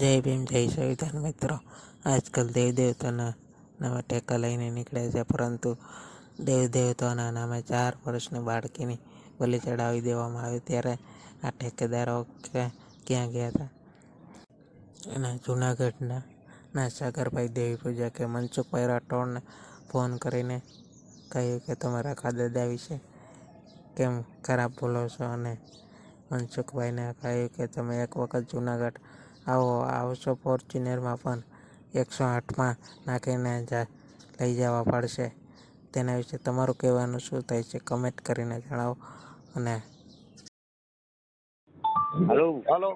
જય ભીમ, જય સંવિધાન મિત્રો. આજકાલ દેવદેવતાના નામે ટેકા લઈને નીકળે છે, પરંતુ દેવદેવતાના નામે ચાર વર્ષની બાળકીની બલિ ચડાવી દેવામાં આવી. ત્યારે આ ઠેકેદારો ક્યાં ગયા હતા અને જૂનાગઢના ના સાગરભાઈ દેવી પૂજા કે મનસુખભાઈ રાઠોડને ફોન કરીને કહ્યું કે, તમારા દાદા વિશે કેમ ખરાબ બોલો છો? અને મનસુખભાઈને કહ્યું કે, તમે એક વખત જૂનાગઢ આવો આવશો ફોર્ચ્યુનરમાં પણ એકસો આઠમાં નાખીને જા લઈ જવા પડશે. તેના વિશે તમારું કહેવાનું શું થાય છે? કમેન્ટ કરીને જણાવો અને હલો હલો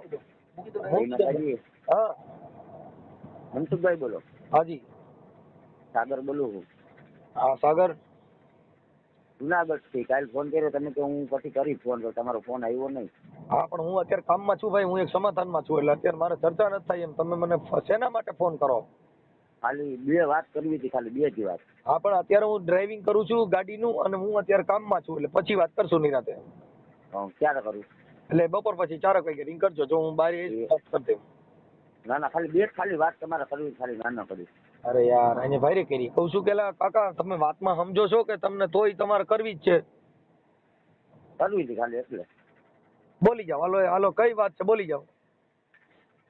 હા. મનસુખભાઈ બોલો. હાજી. સાગર બોલું છું હા સાગર. જુનાગઢથી કાલ ફોન કર્યો તમે કે હું પછી કરી ફોન તો તમારો ફોન આવ્યો નહીં. હા પણ હું અત્યારે કામમાં છું ભાઈ હું એક સમાધાનમાં છું એટલે અત્યારે મારે ચર્ચા નથી થાય એમ. તમે મને શેના માટે ફોન કરો? ખાલી બે વાત કરવી હતી ખાલી બે જ વાત. હા પણ અત્યારે હું ડ્રાઇવિંગ કરું છું ગાડીનું અને હું અત્યારે કામમાં છું એટલે પછી વાત કરશું નિરાતે ક્યારે કરું? એટલે બપોર પછી ચારક વાગે રિંગ કરજો જો હું બારી કરી દઉં ના ના ખાલી બે ખાલી વાત તમારે કરવી ખાલી ના ના કરી અરે યાર એને ભારે કરી. કહું છું કેલા કાકા તમે વાતમાં સમજો છો કે તમને તોય તમારે કરવી જ છે? કરવી હતી ખાલી એટલે. બોલી જાઓ હાલો હાલો કઈ વાત છે? બોલી જાઓ.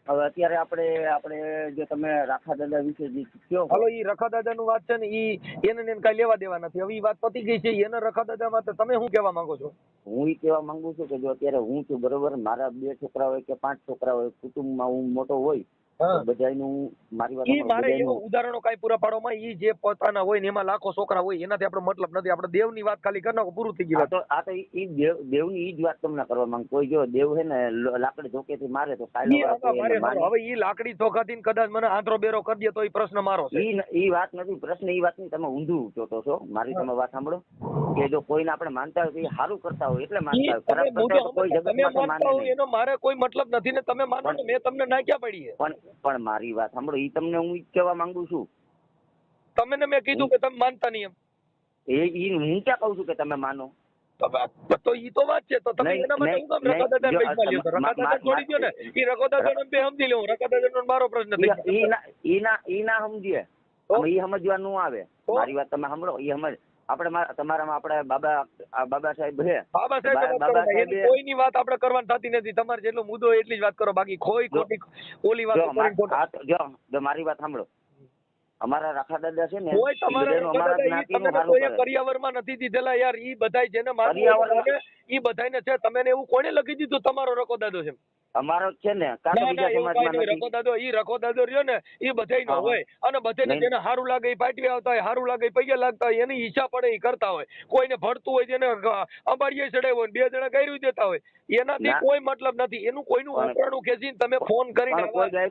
હવે અત્યારે આપણે આપણે જે તમે રાખા દાદા વિશે જે કયો હાલો ઈ રખા દાદા નું વાત છે ને ઈ એને ને કઈ લેવા દેવા નથી. હવે ઈ વાત પતી ગઈ છે એને રખા દાદા માટે તમે શું કહેવા માંગો છો? હું ઈ કહેવા માંગુ છું કે જો અત્યારે હું છું બરોબર મારા બે છોકરા હોય કે પાંચ છોકરા હોય કુટુંબમાં હું મોટો હોય બધાયનું મારી વાત મારે ઉદાહરણો કાંઈ પૂરા પાડવામાં ઈ જે પોતાના હોય ને એમાં લાખો છોકરા હોય એનાથી આપણો મતલબ નથી. આપણે દેવની વાત ખાલી કરી નાખો પૂરું થઈ ગયું તો આ તો ઈ- ઈ દેવ દેવની ઈ જ વાત તમને કરવા માંગુ કોઈ જો દેવ હે ને લાકડી ધોકેથી મારે તો. હવે ઈ લાકડી કદાચ મને આંતરો બેરો કરી દે તો ઈ પ્રશ્ન મારો છે. ઈ ઈ વાત નથી પ્રશ્ન ઈ વાત નહીં. તમે ઊંધું જોતો છો. મારી તમે વાત સાંભળો. કે જો કોઈને આપણે માનતા હોય તો સારું કરતા હોય એટલે માનતા હોય. ખરાબ કરતા હોય કોઈ માનતા હોય એનો મારે કોઈ મતલબ નથી ને તમે માનો ને મેં તમને ના ક્યાં પડીએ. પણ પણ મારી વાત સાંભળો ઈ તમને હું કહેવા માંગુ છું. તમને મેં કીધું કે તમે માનતા નહીં એમ. એ ઈ હું ક્યાં કહું છું કે તમે માનો? તો ઈ તો વાત છે તો તમે એના માટે હું કામ રખા દાદા નહીં, પૈસા લ્યો મા- છોડી દો ને. ઈ રખો દાદા બે સમજી લઉં રખા દાદા મારો પ્રશ્ન થઈ ઈ- ઈ ના ઈ ના ઈ ના સમજીએ. ઈ સમજવા નું આવે? મારી વાત તમે સાંભળો ઈ સમજ આપણે તમારામાં આપણે બાબા બાબા સાહેબ છે. બાબા સાહેબ કોઈની વાત આપણે કરવાની થતી નથી. તમારે જેટલો મુદ્દો એટલી જ વાત કરો. બાકી કોઈ જો- ખોટી ઓલી વાત જો મારી વાત સાંભળો. અમારા રાખા દાદા છે ને કોઈ તમારા અમારા જ્ઞાતિનું. કરિયાવરમાં નથી દીધેલા યાર. ઈ બધાય જેને હોય ઈ બધાયને છે. તમે એવું કોણે લખી દીધું તમારો રકો દાદો છે? અમારો છે ને કાં તો ના ના બીજા સમાજમાં નથી. રખો દાદો ઈ રખો દાદો રહ્યો ને ઈ બધાયનો હા, હા. હોય. અને બધાને જેને સારું લાગે ઈ પાટવી આવતા હોય સારું લાગે પૈયા લાગતા હોય એની ઈચ્છા પડે ઈ કરતા હોય. કોઈને ભરતું હોય જેને અંબાડીએ ચડાવ્યો હોય બે જણા કર્યું દેતા હોય એનાથી કોઈ મતલબ નથી. એનું કોઈનું ઉપરાણું ખેંચીને તમે ફોન કરીને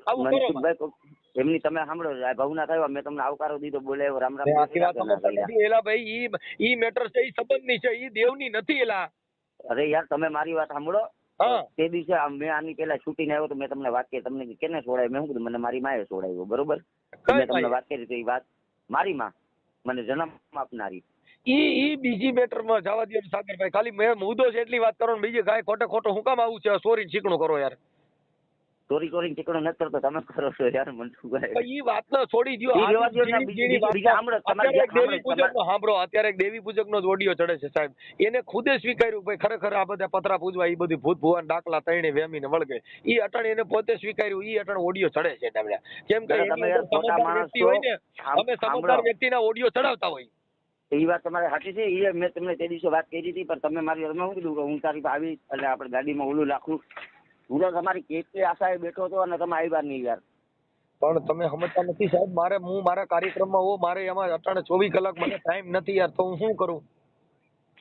આવું કરો એમની તમે સાંભળો ભવના થયો મેં તમને આવકારો દીધો બોલે રામ રામ ના. એલા ભાઈ ઈ ઈ મેટર છે ઈ સંબંધની છે ઈ દેવની નથી એલા. અરે યાર તમે મારી વાત સાંભળો. તે દિવસે મેં આની પેલા છૂટીને આવ્યો તો મેં તમને વાત કરી તમને કેને છોડાય મેં શું કીધું મને મારી માએ છોડાવ્યો બરોબર? મેં તમને વાત કરી તો એ વાત મારી માં મને જન્મ આપનારી. ઈ ઈ બીજી મેટરમાં જવા દે સાગરભાઈ ખાલી મેં મુદ્દો છે એટલી વાત કરો ને બીજી કાંઈ ખોટે ખોટો હું કામ આવું છે? સોરી શીખણું કરો યાર. ચોરી ચોરી ચીકણો ન કરતો તમે કરો છો યાર મનસુખભાઈ પણ વાત ના છોડી દો ને, સાંભળો, અત્યારે એક દેવી પૂજક નો જ ઓડિયો ચડે છે સાહેબ. એને ખુદે સ્વીકાર્યું ભાઈ ખરેખર આ બધા પતરા પૂજવા ઈ બધી ભૂત ભુવાન ડાકલા તઈને વેમીને વળગે. ઈ અટણ એને પોતે સ્વીકાર્યું ઈ અટણ ઓડિયો ચડે છે તમને. કેમ કે તમે સમજદાર વ્યક્તિ. હોય ને અમે સમજદાર વ્યક્તિના ઓડિયો ચડાવતા હોય. એ વાત તમારે સાચી છે એ મેં તમને તે દિવસે વાત કરી હતી પણ તમે મારી તમે શું કીધું કે હું તારી આવી એટલે આપણે ગાડીમાં ઓલું લાખું હું તો તમારી કેટલી આશાએ બેઠો હતો અને તમે આવ્યા નહીં યાર. પણ તમે સમજતા નથી સાહેબ, મારે હું મારા કાર્યક્રમમાં હો મારે એમાં અટાણે ચોવીસ કલાક મને ટાઈમ નથી યાર, તો હું શું કરું?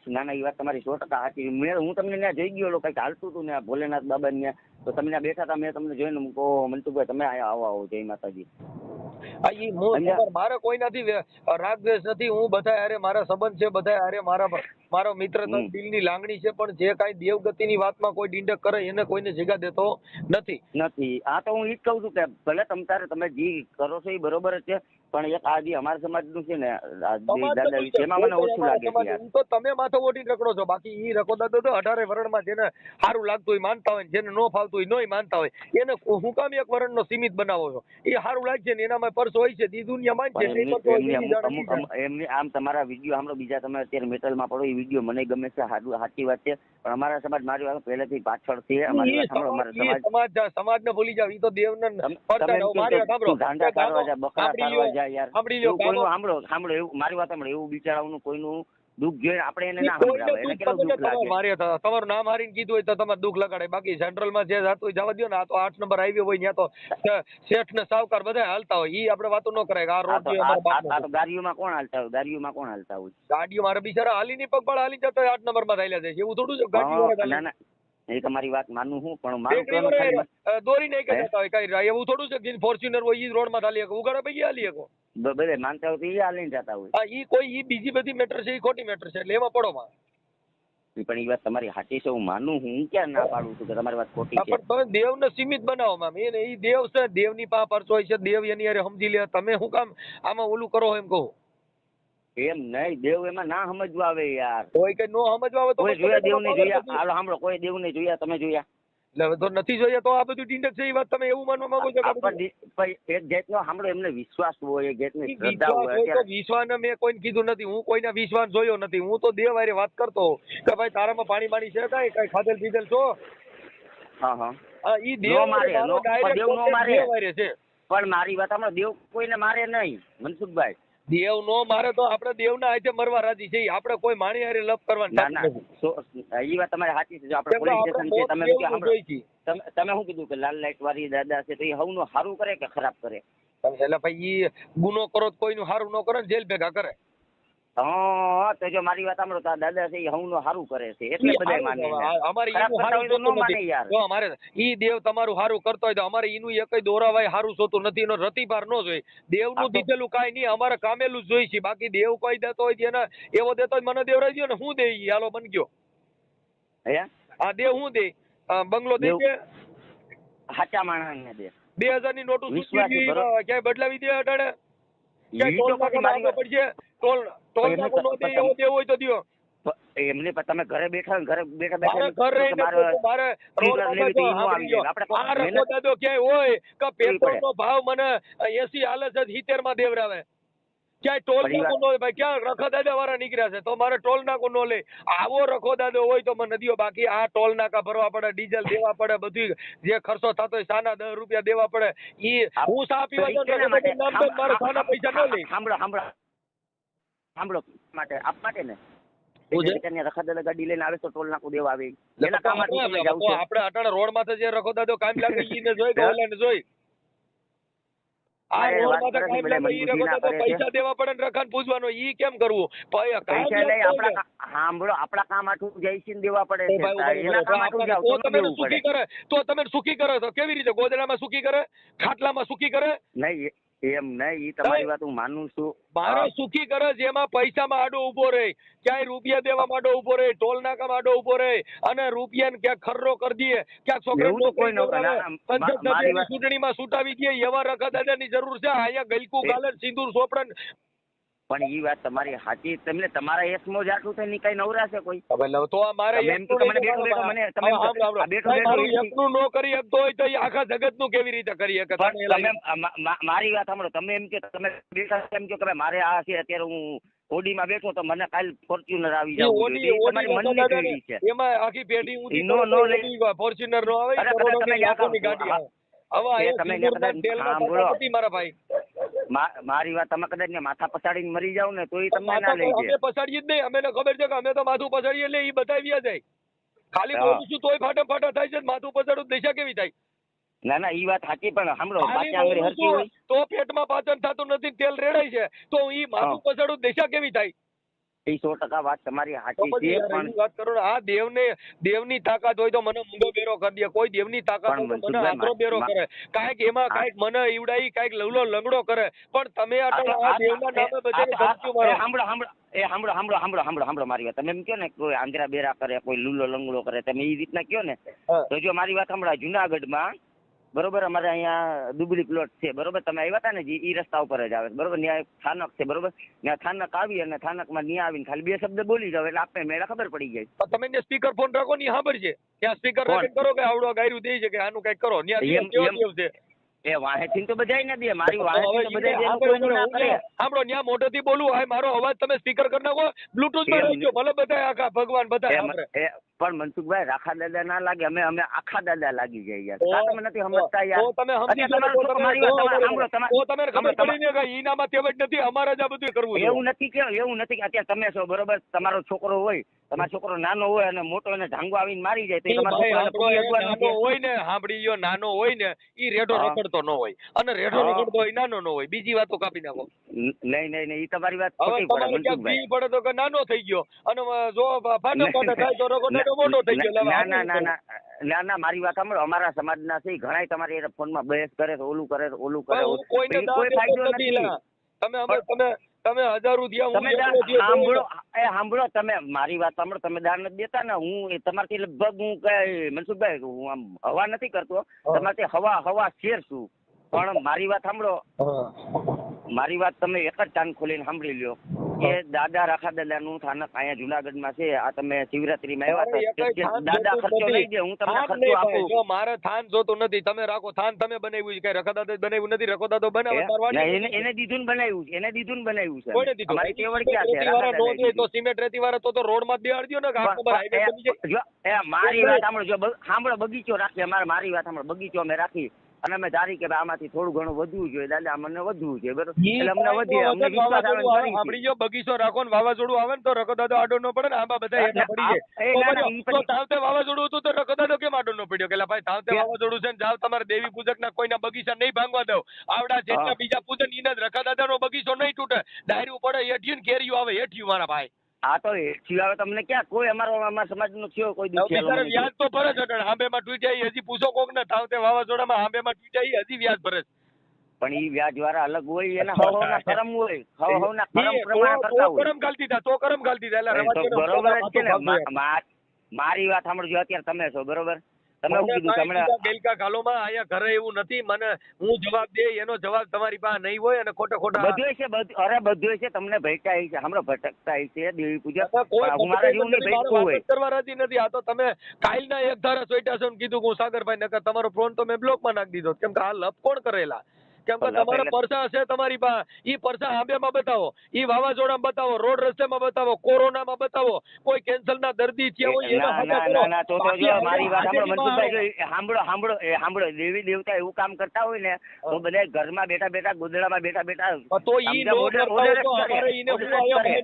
ના ના એ વાત તમારી સો ટકા સાચી મેં હું તમને ત્યાં જઈ ગયો કંઈક હાલતું હતું ને ભોલેનાથ બાબા ને તો તમે ત્યાં બેઠા હતા મેં તમને જોઈને મૂકો મનસુખભાઈ તમે અહીંયા આવો આવો જય માતાજી. હું મારે કોઈ નથી રાગ દ્વેષ નથી હું બધા હારે મારા સંબંધ છે બધા હારે મારા મારો મિત્ર દિલ દિલની લાગણી છે પણ જે કાંઈ દેવગતિની વાતમાં કોઈ ડીંડક કરે એને કોઈને જગા દેતો નથી. નથી. આ તો હું એ જ કહું છું કે ભલે તમ તારે તમે જે કરો છો એ બરોબર જ છે પણ એક આ જે અમારા સમાજનું છે ને સમાજ એમાં મને ઓછું લાગે છે સમાજ- તો તમે માથો ઓઢીને રખડો છો. બાકી ઈ રખો દાદો તો અઢારે વરણમાં જેને સારું લાગતું હોય માનતા હોય જેને નો ફાવતું હોય નોય માનતા હોય. એને હું કામ એક વરણનો સીમિત બનાવો છો? એ સારું લાગશે ને એનામાં પર્સ હોય છે દી દુનિયા પણ એમની આમ તમારા વીડિયો સાંભળો બીજા તમે અત્યારે મેટલમાં પડો એ વીડિયો મને ગમે છે સારું સાચી વાત છે. પણ અમારા સમાજ મારી વાત પહેલેથી પાછળ છે અમારી વાત અમારા સમાજ- સમાજ ને ભૂલી જાવ ઈ તો દેવને તમ- ધાંડા કાઢવા જા બકરા કાઢવા લ્યો. યાર. સાંભળી લ્યો, કોઈનું સાંભળો સાંભળો એવું મારી વાત સાંભળો. એવું બિચારાઓનું કોઈનું દુઃખ જોઈને આપણે એને ના સમજાવે એને કેટલું દુઃખ લાગે? મારે તમારું નામ હારીને કીધું હોય તો તમારે દુઃખ લગાડે. બાકી સેન્ટ્રલમાં જે જાતું હોય જવા દો ને આ તો આઠ નંબર આવ્યો હોય ત્યાં તો શેઠ ને સાવકાર બધા હાલતા હોય. ઈ આપણે વાતો ન કરાય આ રોડ જે આ-. તો ગાડીઓમાં કોણ હાલતા હોય? ગાડીઓમાં કોણ હાલતા હોય? ગાડીઓ મારે બિચારા હાલીની પગપાળા હાલી જતા આઠ નંબરમાં થયેલા છે. એવું થોડું છે? ગાડીઓ ના ના. એ તમારી વાત માનું હું પણ મારું કહેવાનું ખાલી દોરી નહીં હે? હોય કઈ એવું થોડું છે કે ફોર્ચ્યુનર હોય ઈ રોડમાં હાલી શકો ઉગાડા પૈકી હાલી શકો. બધે માનતા હોય ઈ એ હાલીને જતા હોય. હા ઈ કોઈ ઈ બીજી બધી મેટર છે ઈ ખોટી મેટર છે એટલે એમાં પડો માં પણ એ વાત તમારી સાચી છે હું માનું હું ક્યાં ના પાડું છું કે તમારી વાત ખોટી છે? પણ તમે દેવને સીમિત બનાવો મામ. એને ઈ દેવ છે દેવની પા પરચો હોય છે દેવ એની અરે સમજી લે તમે શું કામ આમાં ઓલું કરો એમ કહું. એમ નહીં દેવ એમાં ના સમજવા આવે યાર. કોઈ કે નો સમજવા આવે તો કોઈ જોયા દેવ ને જોયા. હાલો સાંભળો કોઈ દેવ ને જોયા? તમે જોયા? એટલે તો નથી જોઈએ તો આ બધું ટીંડક છે એ વાત તમે એવું માનવા માંગો છો કે એક જાતનો સાંભળો એમને વિશ્વાસ હોય એક જાતની ઈ શ્રદ્ધા હોય વિશ્વાસ મેં કોઈને કીધું નથી હું કોઈના વિશ્વાસ જોયો નથી. હું તો દેવ હારે વાત કરતો કે ભાઈ તારામાં પાણી પાણી છે કઈ? કઈ ખાધેલ પીધેલ છો? હા હા. ઈ દેવ મારે, નો- દેવ નો મારે. છે. પણ મારી વાત સાંભળો દેવ કોઈને મારે નહીં મનસુખભાઈ. દેવ નો મારે તો આપણે દેવના હાથે મરવા રાજી છે આપણે કોઈ માણી હારે લપ કરવાની ના ના. એ વાત તમારી સાચી છે. આપણે પોલીસ સ્ટેશન છે તમે શું. તમે શું કીધું કે લાલ લાઈટ વાળી દાદા છે તો એ હવનું સારું કરે કે ખરાબ કરે? એટલે ભાઈ ગુનો કરો કોઈ કોઈનું સારું ન કરે જેલ ભેગા કરે. હા તો જો મારી વાત સાંભળો તો દાદા છે એ હવનું સારું કરે છે એટલે બધા માને અમારે એનું સારું તો ન માને નથી. યાર. જો અમારે ઈ દેવ તમારું સારું કરતો હોય તો અમારે ઈનું એકય દોરાવાય સારું જોતું નથી એનો રતિભાર ન જોઈ દેવનું દીધેલું કાંઈ નહીં અમારે કામેલું જોઈ છે. બાકી દેવ કોઈ દેતો હોય એને એવો દેતો હોય મને દેવરાજ ગયો ને હું દે ઈ? હાલો બન ગયો. હે? આ દેવ હું દે? બંગલો દે છે સાચા માણસને દે. બે હજારની નોટો ક્યાંય બદલાવી દે અટાડે ક્યાંય ટોલ વાત પડશે? ટોલ એમને નાકો નો તો- દે એવો દેવ હોય તો દ્યો એમને તમે ઘરે બેઠા ઘરે બેઠા બેઠા ઘર કે રહીને મારે. આ દાદો ક્યાંય હોય પેટ્રોલ નો ભાવ મને એસી હાલે છે સિત્તેરમાં દેવરાવે. ક્યાંય ટોલ નાકો નો ભાઈ ક્યાં રખો દાદા વાળા નીકળ્યા છે? તો મારે ટોલ નાકો નો લે. આવો રખો દાદો હોય તો મને દિયો. બાકી આ ટોલ નાકા ભરવા પડે ડીઝલ દેવા પડે બધું જે ખર્ચો થતો હોય સાના દસ રૂપિયા દેવા પડે. ઈ આ- હું સા પીવા જાઉં? મારે સાના પૈસા ન લે. સાંભળો સાંભળો સાંભળો માટે આપ માટે ને. શું છે? ત્યાં રખા દાદા ગાડી લઈને આવે તો ટોલ નાકું દેવા આવે. એના કામ આપણે અટાણે રોડ માથે જે કામ લાગે ઈને જોઈ જોઈ. પડે પડે તો તમે સુખી કરે? તો તમે સુખી કરે તો કેવી રીતે? ગોદડામાં સુખી કરે? ખાટલામાં સુખી કરે? નહીં એમ નહીં ઈ તમારી વાત હું માનું છું. મારો સુખી કરો જેમાં પૈસામાં આડો ઊભો રહે. ક્યાંય રૂપિયા દેવા માંડો ઊભો રહે ટોલ નાકા માંડો ઊભો રહે. અને રૂપિયાને ક્યાંક ખર્રો કરી દઈએ ક્યાંક છોકરાને કોઈ ના, ના, ચૂંટણીમાં છૂટાવી દઈએ એવા રખા દાદાની જરૂર છે. અહીંયા ગલકુ ગાલર સિંદુર સિંદૂર સોપડે પણ એ વાત તમારી સાચી. તમને તમારા એસમો જ આટલું થઈને કઈ નવરાશે કોઈ. હવે લવ તો આ મારે એમ તો કે મને બેઠો બેઠો મને તમે બેઠો બેઠો એમથી- નો કરી શકતો હોય તો આખા જગતનું કેવી રીતે કરી શકે? તમે મારી વાત સાંભળો. તમે એમ કે તમે બેઠા એમ કે તમે મારે આ છે અત્યારે હું ઓડીમાં બેઠો તો મને કાલ ફોર્ચ્યુનર આવી જાવ ઓડી- ઓડી મનની પેઢી છે. એમાં આખી પેઢી ઊંધી નો- નો લઈ- ફોર્ચ્યુનર નો આવે લાખોની યા ગાડી આવે. હવે તમે કદાચ મારા ભાઈ. મારી વાત તમે કદાચ ને માથા પછાડીને મરી જાવ ને તો એ તમને ના લઈ અમે જાય. પછાડીએ જ નહીં અમે ખબર છે કે અમે તો માથું પછાડીએ એટલે એ બતાવી જાય ખાલી. બોલું છું તોય ફાટા ફાટા થાય છે માથું પછાડું દિશા કેવી થાય? ના ના ઈ વાત સાચી પણ સાંભળો આંગળી બોલું હોય. તો પેટમાં પાચન થતું નથી તેલ રેડાય છે તો ઈ માથું. પછાડું દિશા કેવી થાય? એ સો ટકા વાત તમારી સાચી છે પણ વાત કરો ને આ દેવને તાકાત હોય તો મને મૂંગો બેરો કરી દે. કોઈ દેવની તાકાત હોય તો મને મનસુખભાઈ, બેરો કરે. કાંઈક એમાં કાંઈક મને ઈવડાઈ કાંઈક લવલો લંગડો કરે. પણ તમે આ આટલા આ નામે એ- બધાને મારો. સાંભળો સાંભળો એ સાંભળો સાંભળો સાંભળો સાંભળો સાંભળો મારી વાત. તમે એમ કહો ને કોઈ આંધ્રા બેરા કરે કોઈ લૂલો લંગડો કરે. તમે એ રીતના કહો ને? તો જો મારી વાત સાંભળો જુનાગઢમાં બરોબર? અમારે અહીંયા દુબળી પ્લોટ છે. બરોબર? તમે આવ્યા હતા ને જે એ રસ્તા ઉપર જ આવે. બરોબર? ત્યાં થાનક સ્થાનક છે બરોબર? ત્યાં થાનક આવી અને સ્થાનકમાં ત્યાં આવીને ખાલી બે શબ્દ બોલી જાવ એટલે આપણે મેળા ખબર પડી જાય. તો તમે એને સ્પીકર ફોન રાખો ને સાંભળજે. ત્યાં સ્પીકર? કરો કે આવડો ગાયરું દે છે કે આનું કંઈક કરો. ત્યાં છે? એ વાહેથી તો બધાય ના દે મારી વાહેથી તો બધાય દે, એનું સાંભળો, કોઈનું ના કરે. સાંભળો, સાંભળો ત્યાં મોઢેથી બોલું હાય મારો અવાજ તમે સ્પીકર કરી નાખો બ્લુટૂથમાં રાખજો ભલે બધા આખા ભગવાન બધા એ સાંભળે. મ- એ પણ મનસુખભાઈ રાખા દાદા ના લાગે અમે અમે આખા દાદા લાગી જાય યાર. તમે નથી સમજતા યાર. તમે સમજી તમે- ખબર પડી ને કે ઈનામાં તેવડ નથી અમારે જ આ બધું કરવું એવું નથી કે એવું નથી કે અત્યારે તમે છો બરોબર? તમારો છોકરો હોય તમારો છોકરો નાનો હોય અને મોટો અને ઢાંગો આવીને મારી જાય તો તમારો નાનો હોય ને સાંભળી ગયો નાનો હોય ને ઈ રેડો રખડતો ન હોય. અને રેડો રખડતો હોય નાનો ન હોય. બીજી વાતો કાપી નાખો. નહીં નહીં નહીં ઈ તમારી વાત ખોટી પડે તમારે મનસુખભાઈ. પડે તો કે નાનો થઈ ગયો. અને જો ફાટો ફાટો થાય તો રખડતો મોટો થઈ ગયો. ના ના ના ના ના ના મારી વાત સાંભળો. અમારા સમાજના છે ઘણા તમારી ફોનમાં બહેસ કરે તો ઓલું કરે તો ઓલું કરે. કોઈ ફાયદો નથી નથી. તમે અમે તમે તમે હજાર રૂપિયા તમે સાંભળો. એ સાંભળો તમે મારી વાત સાંભળો. તમે દાન નથી દેતા ને હું તમારથી લગભગ હું કઈ મનસુખભાઈ હું આમ હવા નથી કરતો. તમારથી હવા હવા શેર છું. પણ મારી વાત સાંભળો. મારી વાત તમે એક જ કાન ખોલીને સાંભળી લ્યો. કે દાદા રાખા દાદાનું સ્થાનક અહીંયા જુનાગઢમાં છે. આ તમે શિવરાત્રીમાં આવ્યા હતા. દાદા ખર્ચો લઈ દે હું તમને ખર્ચો આપું. જો મારે થાન જોતું નથી. તમે રાખો થાન તમે બનાવ્યું છે. કઈ રખદાદા બનાવ્યું નથી. રખદાદો તો ના, એને દીધું ને બનાવ્યું છે. એને દીધું ને બનાવ્યું છે કોઈને દીધું? મારી તેવડ ક્યાં છે? દે તો સિમેન્ટ રેતી વાળા તો તો રોડમાં બેહાડી દ્યો ને કે આ ખબર હાઈવે બની જાય એ- મારી વાત સાંભળો. જો સાંભળો બગીચો રાખીએ મારે મારી વાત સાંભળો. બગીચો અમે રાખી. અને અમે ધારી કે આમાંથી થોડું ઘણું વધવું જોઈએ દાદા અમને વધવું જોઈએ બરોબર? એટલે અમને વધીએ અમને વિશ્વાસ આવે સાંભળી ગયો બગીચો રાખો ને વાવાઝોડું આવે ને તો રકદાદો આડો ન પડે ને આંબા બધા એટલે પડી જાય. તાવતે વાવાઝોડું હતું તો રકદાદો કેમ આડો ન પડ્યો? કે ભાઈ તાવતે વાવાઝોડું છે ને જાવ તમારે દેવી પૂજક ના કોઈના બગીચા નહીં ભાંગવા દો આવડા જેટલા બીજા પૂજન ઈના જ રખદાદા નો બગીચો નહીં તૂટે. ડાયરું પડે હેઠિયું ને કેરીયું આવે હેઠિયું મારા ભાઈ. આ તો એથી તમને ક્યાં? કોઈ અમારો અમારા સમાજનો થયો કોઈ દિવસ બિચારા વ્યાજ તો ભરે છે અટણ. આંબેમાં તૂટી હજી પૂછો કોક ને તાવતે વાવાઝોડામાં આંબેમાં તૂટી જાય હજી વ્યાજ ભરે છે. પણ ઈ વ્યાજ વાળા અલગ હોય એના હવ ના કરમ હોય. હવ હવના કરમ પ્રમાણે તો- કરતા તો હોય. કરમ ગાલતી તા તો કરમ ગાલતી તા એટલે બરોબર છે ને મારી વાત સાંભળજો અત્યારે તમે છો બરોબર? તમે શું કીધું? કાંઈ તમને ગાલોમાં અહીંયા ઘરે એવું નથી. મને હું જવાબ દે એનો જવાબ તમારી પાસે નહીં હોય અને ખોટા ખોટા બધું છે અરે બધું છે તમને ભટકાય છે હમણાં ભટકતા છે દેવી પૂજા. અથવા કોઈ પણ હું મારા જેવું નહીં મારે ભટકવું હોય. કરવા રાજી નથી. આ તો તમે કાલના એક ધારા સોઈટા છો કીધું કે હું સાગરભાઈ નકર તમારો ફોન તો મેં બ્લોકમાં નાખી દીધો. કેમ કે આ લપ કોણ કરેલા? કેમ કે તમારા પરસા હશે તમારી પાસે ઈ પરસા આંબેમાં બતાવો. ઈ વાવાઝોડામાં બતાવો રોડ રસ્તામાં બતાવો કોરોનામાં બતાવો કોઈ કેન્સરના દર્દી થયા હોય એના હાથે કરો. ના તો જો મારી વાત સાંભળો મનસુખભાઈ સાંભળો સાંભળો એ સાંભળો દેવી દેવતા એવું કામ કરતા હોય ને તો બધા ઘરમાં બેઠા બેઠા ગોદડામાં બેઠા બેઠા તો ઈ નો અમારે ઈને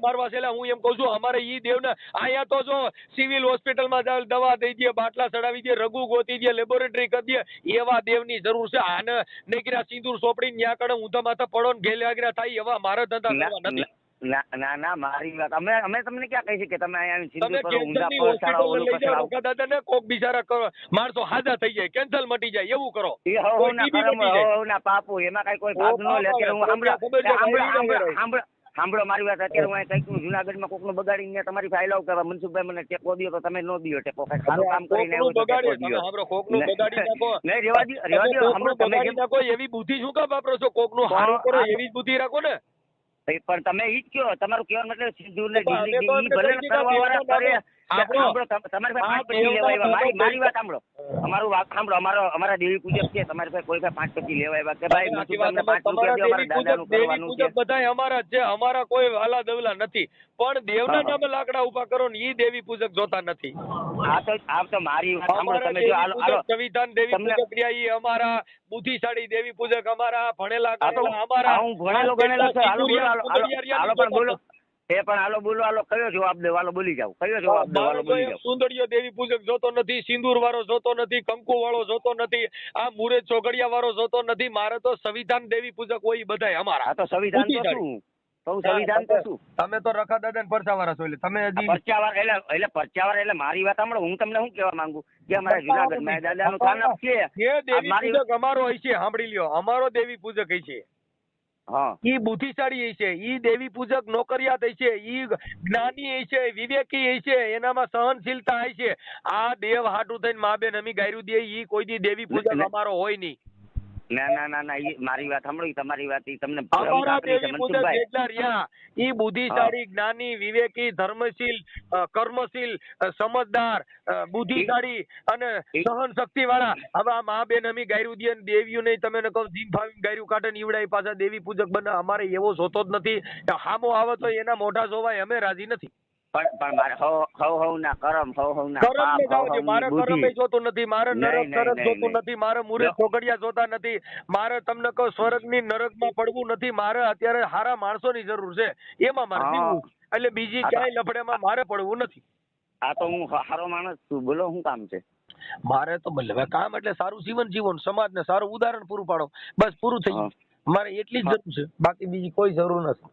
મારવા છેલ્લા હું એમ કહું છું અમારે ઈ દેવને અહીંયા તો જો સિવિલ હોસ્પિટલમાં દવા દઈ દે બાટલા ચડાવી દે રઘુ ગોતી દે લેબોરેટરી કરી દે એવા દેવની જરૂર છે. આને નેગરા સિંદૂર સોપડી ન્યા કડે ઊંધા માથા પડો ને ઘેલ આગરા થાય એવા મારા ધંધા કરવા નથી. ના ના ના મારી વાત. અમે અમે તમને ક્યાં કહી શકીએ? કે તમે અહીંયા સિંદૂર કરો ઊંધા પહોંચાડો હોસ્પિટલ ઓલું જાઓ પછડાવો રકા કોક બિચારા કરો- માણસો હાજા થઈ જાય કેન્સલ મટી જાય એવું કરો. એ હો ના કરમ જાય. હવના પાપો એમાં કઈ કોઈ ભાગ ન લે કે હું સાંભળો ખબર છે, સાંભળો મારી વાત અત્યારે હું કંઈકનું જુનાગઢમાં કોકનું બગાડીને તમારી ફાઇલ આવ કરવા મનસુખભાઈ મને ટેકો દો તો તમે નો દ્યો ટેકો. કઈ સારું કામ કરીને આવ્યો તો ટેકો બગાડી સાંભળો, નાખો. નહીં રેવા દો રેવા દો સાંભળો તમે જેમ નાખો એવી બુદ્ધિ શું કામ વાપરો છો? કોકનું હારું કરો એવી જ બુદ્ધિ રાખો ને. પણ તમે ઈ જ કયો તમારું કહેવાનો મતલબ સિંધુ ને ભલે કરવા વાળા કરે મારી વાત સાંભળો. અમારું વાત સાંભળો અમારો અમારા દેવી પૂજક છે તમારી પાસે કોઈ પાંચ પચી લેવા આવ્યા કે ભાઈ સાચી પાંચ રૂપિયા અમારા દાદાનું કરવાનું છે. પૂજક અમારા છે અમારા કોઈ વાલા દવલા નથી. પણ દેવના હા, હા. નામે લાકડા ઊભા કરો ને ઈ દેવી પૂજક જોતા નથી. આ તો આ તો મારી વાત સાંભળો તમે જો સંવિધાન દેવી પૂજક રહ્યા ઈ અમારા બુદ્ધિશાળી દેવી પૂજક અમારા ભણેલા અમારા હું ભણેલો ગણેલો છું. હાલો બોલો હાલો હાલો સુંદરિયા હાલો પણ બોલો. એ પણ હાલો બોલો હાલો કયો જવાબ દો હાલો બોલી જાવ કયો જવાબ દો હાલો બોલી જાવ સુંદરીયો દેવી પૂજક જોતો નથી સિંદૂર વાળો જોતો નથી કંકુ વાળો જોતો નથી આ મુરે ચોગડિયા વાળો જોતો નથી મારે તો સંવિધાન દેવી પૂજક હોય બધાય અમારા. તો સંવિધાન તો શું? સંવિધાન તો શું? તમે તો રખા દાદા ને પરસાવાળા છો એટલે તમે હજી પરચાવાર એટલે એટલે પરચાવાર એટલે મારી વાત સાંભળો હું તમને શું કહેવા માંગુ? કે અમારા છે દેવી મારી- પૂજક અમારો હોય છે સાંભળી લ્યો. અમારો દેવી પૂજક હોય છે. ઈ બુદ્ધિશાળી છે. ઈ દેવી પૂજક નોકરિયાત છે. ઈ જ્ઞાની છે વિવેકી છે એનામાં સહનશીલતા છે. આ દેવ હાટું થઈને મા બેન અમી ગાયરું દે ઈ કોઈ દી દેવી પૂજક અમારો હોય નહીં. ના ના ના ના મારી વાત સાંભળો તમારી વાત તમને અમારા દેવી પૂજક જેટલા રહ્યા ઈ બુદ્ધિશાળી જ્ઞાની વિવેકી ધર્મશીલ કર્મશીલ સમજદાર બુદ્ધિશાળી અને સહન શક્તિ વાળા હવે આ મા બેન અમી ગાયરું દે ને દેવીઓ નહીં તમે કહો જીમ ફાવી ગાયરું કાઢે ને પાછા દેવી પૂજક બને. અમારે એવો જોતો જ નથી હામો આવે તો એના મોઢા જોવાય અમે રાજી નથી. પણ પણ મારે હવ હવ હવ ના કરમ હવ હવ ના કરમ ને જાવ છે મારે બુદ્ધિ. કરમ જોતું નથી મારે નરક નહીં, જોતું નથી મારે મુરે જો. જોતા નથી મારે તમને કહું સ્વર્ગની નરકમાં પડવું નથી મારે અત્યારે હારા માણસોની જરૂર છે એમાં મારે. જીવવું એટલે બીજી ક્યાંય ક્યાંય લફડેમાં મારે પડવું નથી આ તો હું સારો માણસ છું બોલો શું કામ છે મારે તો કામ એટલે સારું જીવન જીવન સમાજને સારું ઉદાહરણ પૂરું પાડો બસ પૂરું થઈ ગયું મારે એટલી જ જરૂર છે. બાકી બીજી કોઈ જરૂર નથી.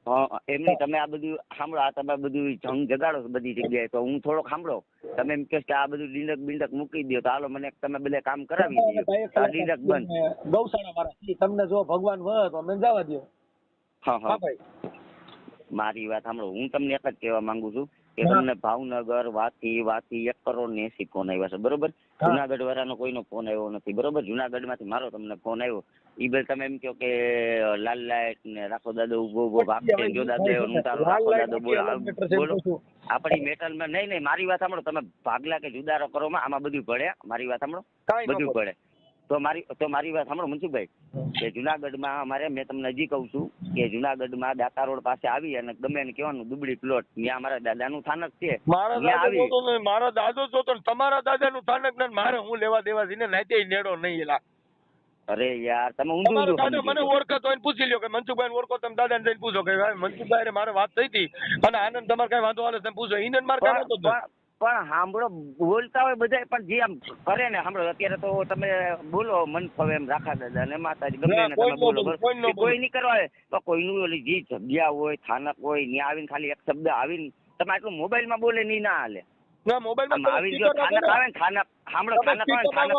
એમ નહીં તમે આ બધું સાંભળો આ તમે બધું જંગ જગાડો છો બધી જગ્યાએ તો હું થોડોક સાંભળો. તમે એમ કહો કે આ બધું ડીંડક બિંડક મૂકી દો તો હાલો મને તમે બધે કામ કરાવી દો આ ડીંડક બંધ. ગૌશાળા વાળા તમને જો ભગવાન વહ તો મને જવા દો હા. હા ભાઈ. મારી વાત સાંભળો. હું તમને એક જ કહેવા માંગુ છું. કે તમને ભાવનગર વાથી વાથી એક કરોડ ને એસી ફોન આવ્યા છે બરોબર. જુનાગઢ વાળાનો કોઈનો ફોન આવ્યો નથી બરોબર? જુનાગઢમાંથી મારો તમને ફોન આવ્યો. ઈ બે તમે એમ કહો કે લાલ લાઈટ ને રાખો દાદો ઊભો ઊભો ભાગશે જો દાદો હું તારો રાખો દાદો બોલો બોલો. આપણી મેટલમાં નહીં નહીં મારી વાત સાંભળો તમે ભાગલા કે જુદારો કરો માં આમાં બધું પડે મારી વાત સાંભળો. બધું પડે. તો મારી તો મારી વાત સાંભળો મનસુખભાઈ કે જુનાગઢમાં અમારે મેં તમને હજી કહું છું કે જુનાગઢમાં દાતા રોડ પાસે આવી અને ગમે એને કહેવાનું દુબળી પ્લોટ ત્યાં મારા દાદાનું સ્થાનક છે. મારા દાદો આવી. મારા દાદો જોતો તમારા દાદાનું સ્થાનક ને મારે હું લેવા દેવા છે ને નાતે નેડો નહીં એલા. અરે યાર તમે ઊંધું ઊંધું દાદા મને. ઓળખતો હોય પૂછી લ્યો કે મનસુખભાઈ ને ઓળખો તમે દાદાને જઈને પૂછો કે ભાઈ મનસુખભાઈ મારે વાત થઈ હતી. અને આનંદ તમારે કઈ વાંધો આવે તમે પૂછો. ઈનન મારે કઈ વાંધો પણ સાંભળો બોલતા હોય બધા પણ જે આમ કરે ને સાંભળો અત્યારે તો તમે બોલો મન ફવે એમ રાખા દાદા ને માતાજી ગમે એને તમે બોલો કોઈ નહીં કરવા તો કોઈનું ઓલી જે જગ્યા હોય સ્થાનક હોય ત્યાં આવીને ખાલી એક શબ્દ આવીને તમે આટલું મોબાઈલમાં બોલે નહીં ના હાલે. ના મોબાઈલ આવી જો સ્થાનક આવે ને સ્થાનક સાંભળો સ્થાનક આવે સ્થાનક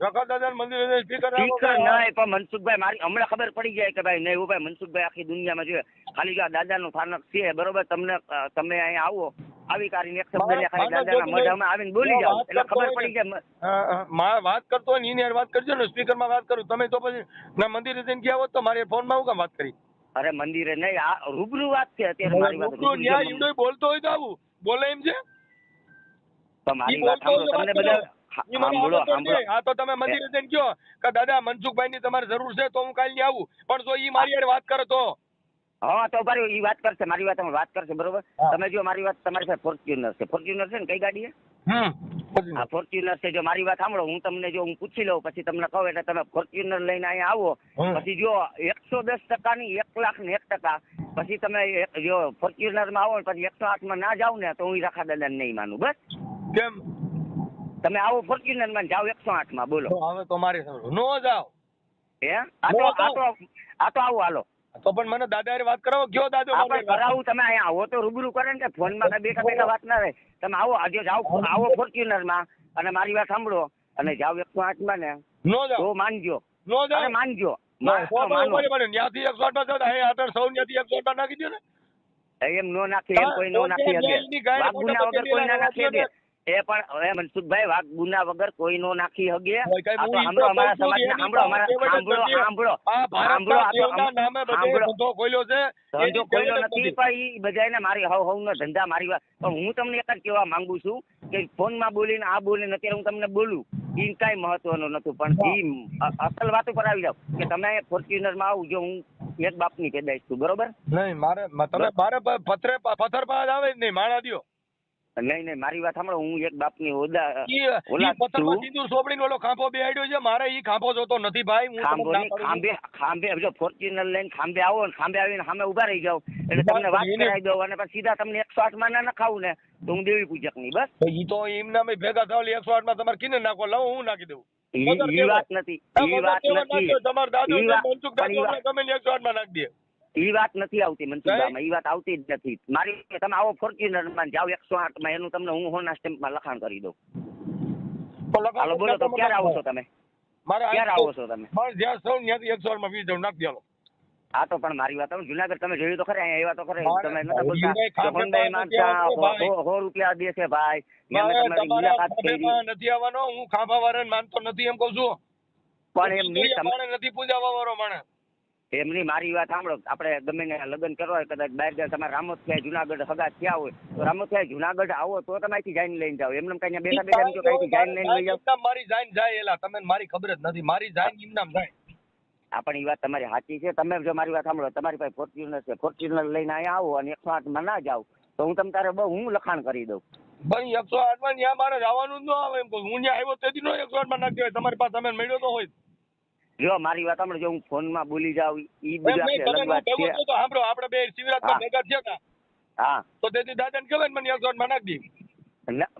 રખા. મંદિર સ્પીકર સ્પીકર નહીં પણ મનસુખભાઈ મારી હમણાં ખબર પડી જાય કે ભાઈ નહીં એવું ભાઈ મનસુખભાઈ આખી દુનિયામાં જોઈએ ખાલી જો આ દાદાનું સ્થાનક છે બરોબર? તમને તમે અહીંયા આવો. આવી કરીને એક શબ્દ લે દાદાના મોઢામાં આવીને બોલી જાવ એટલે ખબર પડી જાય માં વાત કરતો હોય ને વાત કરજો ને. સ્પીકરમાં વાત કરું. તમે તો પછી ના મંદિરે જઈને ગયા હોત તો મારે ફોનમાં હું કામ વાત કરી? અરે મંદિરે નહીં આ રૂબરૂ વાત છે. અત્યારે મારી વાત ન્યાય જો બોલતો હોય તો આવું. બોલે એમ છે? તો મારી વાત તમને બધા. આ તો તમે મંદિરે જઈને કયો કે દાદા મનસુખભાઈ ની તમારે જરૂર છે તો હું કાલે ની આવું. પણ જો ઈ મારી વાત કરો તો? હા તો મારી ઈ વાત કરશે મારી વાત વાત કરશે બરોબર? તમે જો મારી વાત તમારી પાસે ફોર્ચ્યુનર છે. ફોર્ચ્યુનર છે ને કઈ ગાડી છે આ ફોર્ચ્યુનર છે જો મારી વાત સાંભળો હું તમને જો હું પૂછી લઉં પછી તમને કહું એટલે તમે ફોર્ચ્યુનર લઈને અહીંયા આવો. પછી જો એકસો દસ ટકાની એક લાખ ને એક ટકા પછી તમે જો ફોર્ચ્યુનરમાં આવો ને પછી એકસો આઠમાં ના જાવ ને તો હું રાખા દાદા નહીં માનું બસ? કેમ? તમે આવો ફોર્ચ્યુનરમાં જાઓ એકસો આઠમાં બોલો હવે તો મારે નો જાઓ. હે? આ તો આ તો આ તો આવો હાલો. તો પણ મને દાદા વાત કરાવો. કયો દાદો આપણે કરાવું તમે અહીંયા આવો તો રૂબરૂ કરે ને. કે ફોનમાં કઈ બેઠા બેઠા વાત ના રહે. તમે આવો આજે જાઓ આવો ફોર્ચ્યુનરમાં અને મારી વાત સાંભળો અને જાઓ એકસો આઠમાં ને નો તો માનજો. નો અરે માનજો. ના, મા- સો તો બને. ન્યાથી એકસો આઠમાં જાઓ તો અહીં અઢાર સૌ ન્યાથી એકસો નાખી ને. એમ નો નાખી એમ કોઈ નો નાખી ગુના મોટા વગર કોઈ ના નાખી લાવવા એ પણ હવે મનસુખભાઈ વાઘ ગુના વગર કોઈ નો નાખી હગે. સાંભળો અમારા સાંભળો સાંભળો સાંભળો. સાંભળો. ધંધો ખોલ્યો છે? ધંધો ખોલ્યો નથી પણ મારી હવ હવ નો ધંધા મારી વાત. પણ હું તમને એક જ કહેવા માંગુ છું કે ફોનમાં બોલીને આ બોલીને અત્યારે હું તમને બોલું ઈ કઈ મહત્વનું નતું પણ ઈ અસલ વાત ઉપર આવી જાવ કે તમે ફોર્ચ્યુનરમાં આવું જો હું એક બાપની પેદાઈશ છું બરોબર? નહીં મારે તમે મારે પથરે પથ્થર પાસ આવે જ નહીં માણા દ્યો. નહીં નહીં મારી વાત સાંભળો હું એક બાપની હોદા ઓલા પથ્થરમાં સિંદૂર સોપડીને ઓલો ખાંભો બેહાડ્યો છે મારે ઈ ખાંભો જોતો નથી ભાઈ હું ખાંભો. ખાંભે ખાંભે જો ફોર્ચ્યુનર લઈને ખાંભે આવો ને ખાંભે આવીને સામે ઊભા રહી જાવ એટલે તમને વાત કરાવી દઉં અને પછી સીધા તમને એકસો આઠમાં ના નખાવું ને તો હું દેવી પૂજકની બસ ઈ તો એમના મેં ભેગા થાવ એકસો આઠમાં તમારે કિને નાખો લઉં હું નાખી દઉં ઈ? વાત નથી ઈ વાત નથી? તમારો દાદો મનસુખ દાદો ગમે એકસો આઠમાં નાખી દે ઈ વાત નથી આવતી મનસુખભાઈ ઈ વાત આવતી જ નથી. મારી તમે આવો ફોર્ચ્યુનરમાં જાઓ એકસો આઠમાં એનું તમને હું હોના સ્ટેમ્પમાં લખાણ કરી દઉં. હાલો બોલો તો ક્યારે આવો છો તમે? ક્યારે આવો છો તમે? મારે જ્યાં સૌ ત્યાંથી એકસો આઠમાં વીસ જણ નાખી દેલો આ તો પણ મારી વાત જુનાગઢ તમે જોયું તો ખરે અહીંયા વાત તો ખરે. તમે નતા બોલતા દે છે હોન્ડાઈ ભાઈ. હો- હો રૂપિયા મુલાકાત નથી આવવાનો હું ખાંભા વાળાને માનતો નથી એમ કઉ છું. પણ એમ નથી પૂજાવા વાળો માણે. એમની મારી વાત સાંભળો આપણે ગમે ને લગ્ન કરવા હોય કદાચ બહાર જાય તમારે રામોથિયા જુનાગઢ સગા થયા હોય તો રામોથિયા જુનાગઢ આવો તો તમે અહીંથી જાઈને લઈને જાઓ એમને કઈ બેઠા બેઠા કે લઈને લઈ જાઓ મારી જાઈને જાય એલા તમને મારી ખબર જ નથી મારી જાઈને ઇમનામ જાય આ એ વાત તમારી સાચી છે તમે જો મારી વાત સાંભળો તમારી પાસે ફોર્ચ્યુનર છે ફોર્ચ્યુનર લઈને અહીંયા આવો અને એકસો આઠમાં ના જાઓ તો હું તમ તારે બહુ હું લખાણ કરી દઉં ભાઈ એકસો આઠમાં ત્યાં મારે જવાનું જ ન આવે એમ હું ત્યાં આવ્યો તેથી નો એકસો આઠમાં નાખી હોય તમારી પાસે તમે મળ્યો તો હોય જો મારી વાત સાંભળો જો હું ફોનમાં બોલી જાઉં ઈ બધી આપણી અલગ વાત છે. તો સાંભળો આપણે બે શિવરાજમાં. ભેગા થયા હતા. હા. તો તેથી દાદાને કહેવાય ને મને આઠમાં નાખી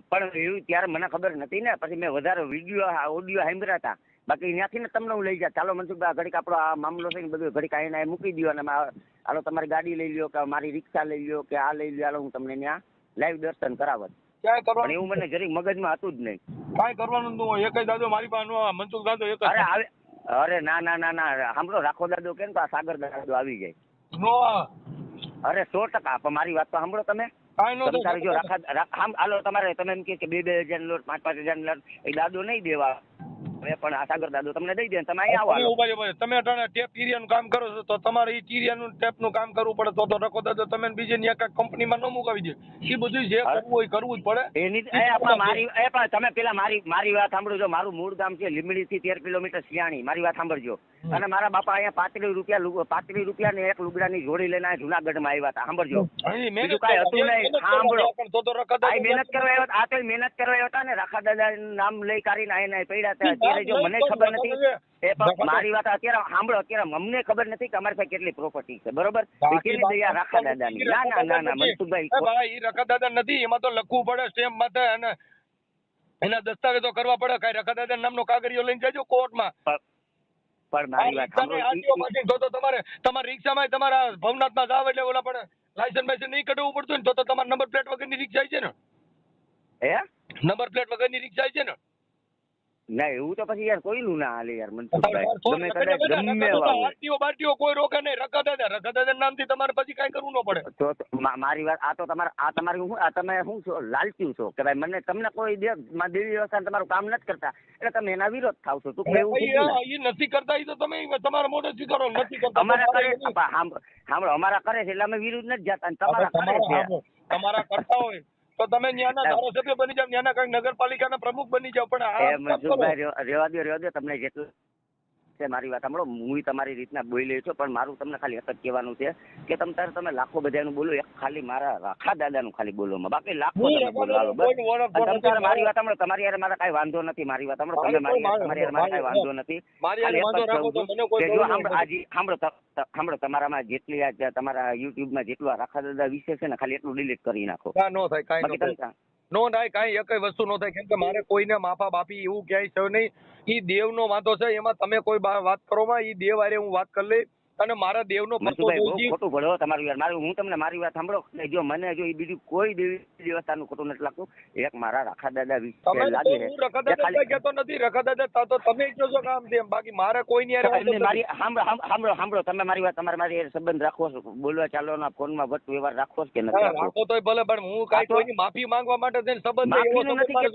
પણ એવું ત્યારે મને ખબર નથી ને પછી મેં વધારે વીડિયો ઓડિયો સાંભળ્યા હતા. બાકી ત્યાંથી ને તમને હું લઈ જા ચાલો મનસુખભાઈ ઘડીક આપણો આ મામલો છે ને બધું ઘડીક અહીં મૂકી દો અને હાલો તમારી ગાડી લઈ લ્યો કે મારી રિક્ષા લઈ લ્યો કે આ લઈ લ્યો હાલો હું તમને ત્યાં લાઈવ દર્શન કરાવત. પણ એવું મને જરીક મગજમાં હતું જ નહીં. કાંઈ કરવાનું હોય. એક જ દાદો મારી પાસે મનસુખ દાદો એક અરે આવે અરે ના ના ના ના સાંભળો રાખો દાદો કેમ તો આ સાગર દાદો આવી જાય અરે સો ટકા પણ મારી વાત તો સાંભળો તમે. કાંઈ નો તમે તારે જો રાખા હાલો તમારે તમે એમ કે બે બે હજાર લોટ પાંચ પાંચ હજાર લોટ એ દાદો નહીં દેવા. હવે પણ આ સાગર દાદો તમને દઈ દે તમે અહીં આવો. ઊભા ઊભા તમે અટાણે ટેપ ટીરિયાનું કામ કરો છો તો તમારે ઈ ટીરિયાનું ટેપનું કામ કરવું પડે. તો તો રખો દાદો તમે ને બીજે ન્યા કાંઈક કંપનીમાં ન મુકાવી દે. એ બધું જે કરવું હોય કરવું જ પડે. એની એ આપણા મારી એ પણ તમે પેલા મારી મારી વાત સાંભળો જો મારું મૂળ ગામ છે લીમડી થી તેર કિલોમીટર સિયાણી મારી વાત સાંભળજો. અને મારા બાપા અહીંયા પાંત્રીસ રૂપિયા પાંત્રીસ રૂપિયા ને એક લુગડાની જોડી લઈને જુનાગઢમાં આવ્યા હતા. સાંભળજો. બીજું કઈ હતું નહીં. સાંભળો. મહેનત કરવા આવ્યા આ તો મહેનત કરવા આવ્યા હતા ને. રાખા દાદા નામ લઈ કાઢીને અહીં પડ્યા હતા અત્યારે જો મને ખબર નથી એ પણ મારી વાત અત્યારે સાંભળો અત્યારે અમને ખબર નથી કે અમારી પાસે કેટલી પ્રોપર્ટી છે બરોબર? કેટલી દયા રાખા દાદાની? ના ના ના ના મનસુખભાઈ એ ભાઈ રખા દાદા નથી એમાં તો લખવું પડે સ્ટેમ્પ માટે અને એના દસ્તાવેજો કરવા પડે કઈ રાખા દાદા નામનો કાગળિયો લઈને જજો કોર્ટમાં. પણ મારી વાત સાંભળો માંથી તો તમારે તમારી રિક્ષામાં તમારા ભવનાથમાં જાવ એટલે ઓલા પડે લાયસન્સ બાયસન્સ નહીં કઢવું પડતું ને તો તો તમારે નંબર પ્લેટ વગરની રિક્ષા છે ને? હે? નંબર પ્લેટ વગરની રિક્ષા છે ને? ના એવું તો પછી યાર કોઈનું ના હાલે યાર મનસુખભાઈ તમે કદાચ ગમે એવા બાટીઓ કોઈ રોકે નહીં રખા દાદા રખા દાદા નામથી તમારે પછી કાંઈ કરવું ન પડે. તો મારી વાત આ તો તમારે આ તમારી હું આ તમે શું છો લાલચી છો કે ભાઈ મને તમને કોઈ દે માં દેવી વ્યવસ્થા તમારું કામ નથી કરતા એટલે તમે એના વિરોધ થાવ છો. તું એવું નથી કરતા એ તો તમે તમારા મોઢે સ્વીકારો નથી કરતા અમારા કરે. સાંભળો અમારા કરે છે એટલે અમે વિરુદ્ધ નથી જતા તમારા કરે છે. તમારા કરતા હોય. તો તમે ન્યાના ધારાસભ્ય બની જાવ ન્યાના કઈ નગરપાલિકાના પ્રમુખ બની જાવ પણ આ રેવા દો રેવા દો તમને જેટલું છે મારી વાત સાંભળો. હું તમારી રીતના બોલી છું પણ મારું તમને ખાલી એક જ કહેવાનું છે કે તમે તારે તમે લાખો બધાનું બોલો એક ખાલી મારા રાખા દાદાનું ખાલી બોલો બાકી લાખો તમે બોલો હાલો, બસ. કોઈનું ઓળખતો અને તમે તારે મારી વાત સાંભળો તમારી યાર મારા કાંઈ વાંધો નથી મારી વાત સાંભળો. તમે મારી તમારી યાર મારા કાંઈ વાંધો નથી. સાંભળો સાંભળો તમારામાં જેટલી આ તમારા યુટ્યુબમાં જેટલું આ રાખા દાદા વિશે છે ને ખાલી એટલું ડિલીટ કરી નાખો. ના, નો થાય કાંઈ નો બાકી તમે નો થાય, કાંઈ એકય વસ્તુ નો થાય. કેમ કે મારે કોઈને માફા બાપી એવું ક્યાંય છે નહીં. એ દેવનો વાંધો છે, એમાં તમે કોઈ વાત કરો માં એ દેવ આરે હું વાત કરી લઈ અને મારા દેવનો મનસુખભાઈ ખોટું ભળો તમારું યાર. મારું હું તમને મારી વાત સાંભળો. કે જો મને જો એ બીજું કોઈ દેવી દેવતાનું ખોટું નથી લાગતું. એક મારા રખા દાદા વિશે તમે લાગે છે. રખા દાદા કહેતો નથી રખા દાદા તા તમે કહો છો કામ તેમ. બાકી મારે કોઈ ની યાર મારી સાંભળો સાંભળો- તમે મારી વાત તમારે મારી સંબંધ રાખો છો. બોલવા ચાલો ના ફોન ફોનમાં વટ વ્યવહાર રાખો છે કે નથી રાખો તો ભલે પણ હું કાઈ કોઈની માફી માંગવા માટે સંબંધ એવો નથી મારે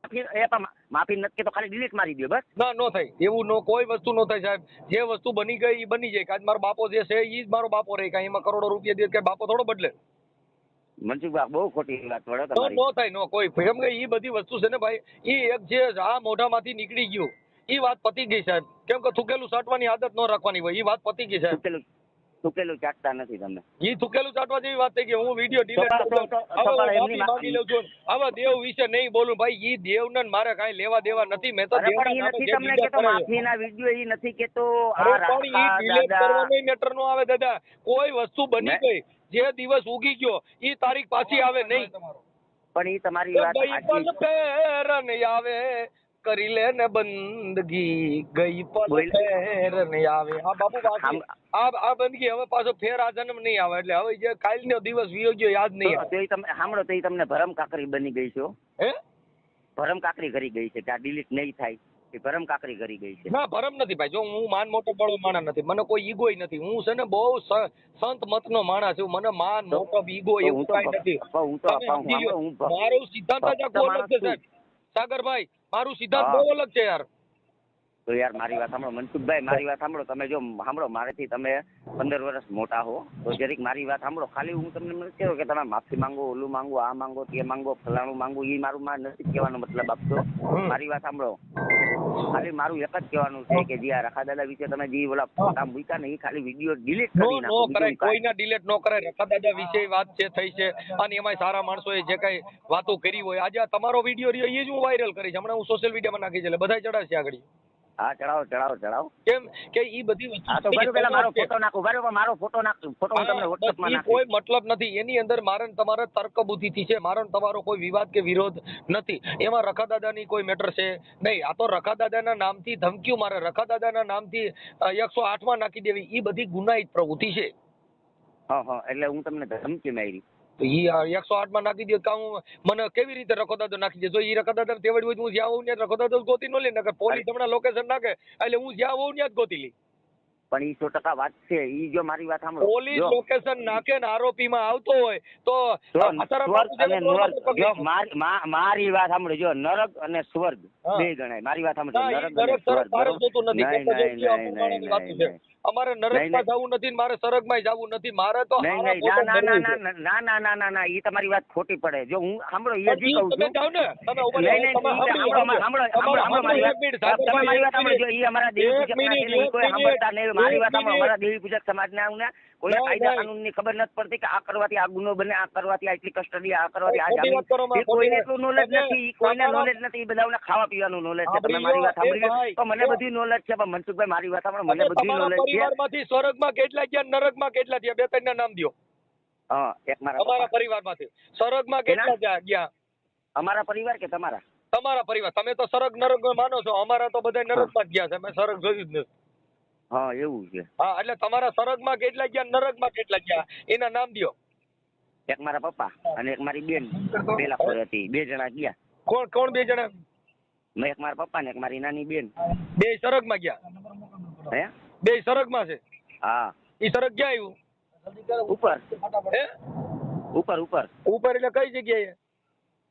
જોતો કહેતો નથી. માફી એ પણ માફી નથી કહેતો ખાલી ડિલીટ મારી દો બસ. ના નો થાય. એવું નો કોઈ વસ્તુ નો થાય સાહેબ. જે વસ્તુ બની ગઈ એ બની જાય. આજ મારો બાપો જે છે ઈ જ મારો બાપો રહે. કાંઈ એમાં કરોડો રૂપિયા દે કે બાપો થોડો બદલે. મનસુખભાઈ બહુ ખોટી વાત વળો તમારી. નો થાય નો કોઈ. કેમ કે ઈ બધી વસ્તુ છે ને ભાઈ ઈ એક જે આ મોઢામાંથી નીકળી ગયું ઈ વાત પતી ગઈ સાહેબ. કેમ કે થૂકેલું સાટવાની આદત ન રાખવાની હોય એ વાત પતી ગઈ સાહેબ. સુકેલું ચાટતા નથી તમે ઈ થૂકેલું ચાટવા જેવી વાત થઈ કે હું વીડિયો ડિલીટ હવે માફી માંગી લઉં છું. આવા દેવ વિશે નહીં બોલું. ભાઈ ઈ દેવને મારે કાંઈ લેવા દેવા નથી. મેં તો દેવના નામે નથી જે તમને કેતો. માફીના વીડિયો ઈ નથી કેતો આ પણ ઈ ડિલીટ કરવાનો મેટર નો આવે દાદા. કોઈ વસ્તુ બની ગઈ જે દિવસ ઉગી ગયો ઈ તારીખ પાછી આવે નહીં. પણ ઈ તમારી વાત સાચી. આવે. કરી લે ને બંદગી. ગઈ પલ ફેર નહીં આવે. હા બાપુ આ આ બંદગી હવે પાછો ફેર આ જન્મ નહીં આવે. એટલે હવે જે કાલનો દિવસ વિયો ગયો યાદ નહીં આવે. તો તમે સાંભળો તો તમને ભરમ કાકરી બની ગઈ છો હે. ભરમ કાકરી કરી ગઈ છે કે આ ડિલીટ નહીં થાય. ભરમ કાકરી કરી ગઈ છે. ના ભરમ નથી ભાઈ. જો હું માન મોટો બળો માણસ નથી. મને કોઈ ઈગોય નથી. હું છે ને બહુ સંત સંત મતનો માણસ છું. મને માન મોટો ઈગો એવું કાંઈ નથી. હું તો ભ- સિદ્ધાંત જ આખું છે સાગરભાઈ મારું સિદ્ધાંત. બહુ અલગ છે યાર તો યાર મારી વાત સાંભળો મનસુખભાઈ મારી વાત સાંભળો. તમે જો સાંભળો મારેથી તમે પંદર વર્ષ મોટા હો. તો જરીક મારી વાત સાંભળો. ખાલી હું તમને નથી કે તમે માફી માંગો ઓલું માંગો આ માંગો તે માંગો ફલાણું માંગો એ મારું માં નથી કહેવાનો મતલબ આપશો મારી વાત સાંભળો. ખાલી મારું એક જ કહેવાનું છે કે જે આ રખા દાદા વિશે તમે જે ઓલા ફોટા મૂક્યા ને એ ખાલી વીડિયો ડિલીટ નો કરી નો નાખો કરાય બીજું કાંઈ. કોઈના ડિલેટ નો કરાય. રખા દાદા વિશે વાત છે થઈ છે અને એમાંય સારા માણસોએ જે કઈ વાતો કરી હોય. આજે તમારો વીડિયો રહ્યો એ જ હું વાયરલ કરીશ. હમણાં હું સોશિયલ મીડિયામાં નાખી છે એટલે બધા ચડાવશે આગળ. હા ચડાવો ચડાવો ચડાવો કેમ કે ઈ બધી વસ્તુ હા તો પેલા મારો ફોટો નાખો બરાબર મારો ફોટો નાખ ફોટો હું તમને WhatsApp માં ઈ કોઈ મતલબ નથી. એની અંદર મારે તમારે તર્ક બુદ્ધિથી છે. મારો તમારો કોઈ વિવાદ કે વિરોધ નથી. એમાં રખા દાદાની કોઈ મેટર છે? નહીં આ તો રખા દાદાના નામથી ધમકીઓ મારે. રખા દાદાના નામથી એકસો માં નાખી દેવી. ઈ બધી ગુનાહિત પ્રવૃત્તિ છે. હા હા એટલે હું તમને ધમકી મારી. ઈ એકસો આઠમાં નાખી દે હું મને કેવી રીતે રખો નાખી દે ઈ રખો હું જ્યાં હોઉં ત્યાં રખો દાદો ગોતી નો લે, નકર પોલીસ હમણાં લોકેશન નાખે, એટલે હું જ્યાં હોઉં ત્યાં જ ગોતી લઈ પણ ઈ સો ટકા વાત છે. ઈ જો મારી વાત સાંભળો. પોલીસ લોકેશન નાખે ને આરોપીમાં આવતો હોય તો મારી વાત સાંભળો. જો નરક અને સ્વર્ગ બે ગણાય. મારી વાત સાંભળો. અમારે નરકમાં જવું નથી મારે સરગમાં જવું નથી. મારે તો ના ના ના ના ના ના ના ના ઈ તમારી વાત ખોટી પડે. જો હું સાંભળો એ જ કહું છું. સાંભળી. સાંભળો મારી વાત. સાંભળો. જો ઈ અમારા ને ઈ કોઈ સાંભળતા નહીં મારી વાત અમારા દેવી પૂજક સમાજના આવું ને કોઈને કાયદા. કાનૂનની ખબર નથી પડતી કે આ કરવાથી આ ગુનો બને આ કરવાથી આટલી કસ્ટડી આ કરવાથી આ જામીન. માં, કોઈને એટલું નોલેજ નથી કોઈને નોલેજ નથી બધાને ખાવા પીવાનું નોલેજ છે. તમે મારી વાત સાંભળી તો મને બધી નોલેજ છે પણ મનસુખભાઈ મારી વાત સાંભળો મને બધી નોલેજ છે. પરિવારમાંથી સ્વર્ગમાં કેટલા ગયા નરકમાં કેટલા ગયા બે ત્રણ નામ દ્યો. હા એક મારા અમારા. પરિવારમાંથી. સ્વર્ગમાં કેટલા ગયા ગયા? અમારા પરિવાર કે તમારા? તમારા પરિવાર. તમે તો સરગ નરક માનો છો. અમારા તો બધા નરકમાં જ ગયા છે. મેં સરગ જોયું જ નથી. હા એવું છે. હા એટલે તમારા સરગમાં કેટલા ગયા નરકમાં કેટલા ગયા? એના નામ દ્યો. એક મારા પપ્પા અને એક મારી બેન. પેલા ખોર હતી. બે જણા ગયા. કોણ કોણ બે જણા? મેં એક મારા પપ્પા ને એક મારી નાની બેન. બે સરગમાં ગયા? હે? બે સરગમાં છે? હા. ઈ સરગ ક્યાં આવ્યું ઉપર. હે? ઉપર ઉપર. ઉપર એટલે કઈ જગ્યાએ?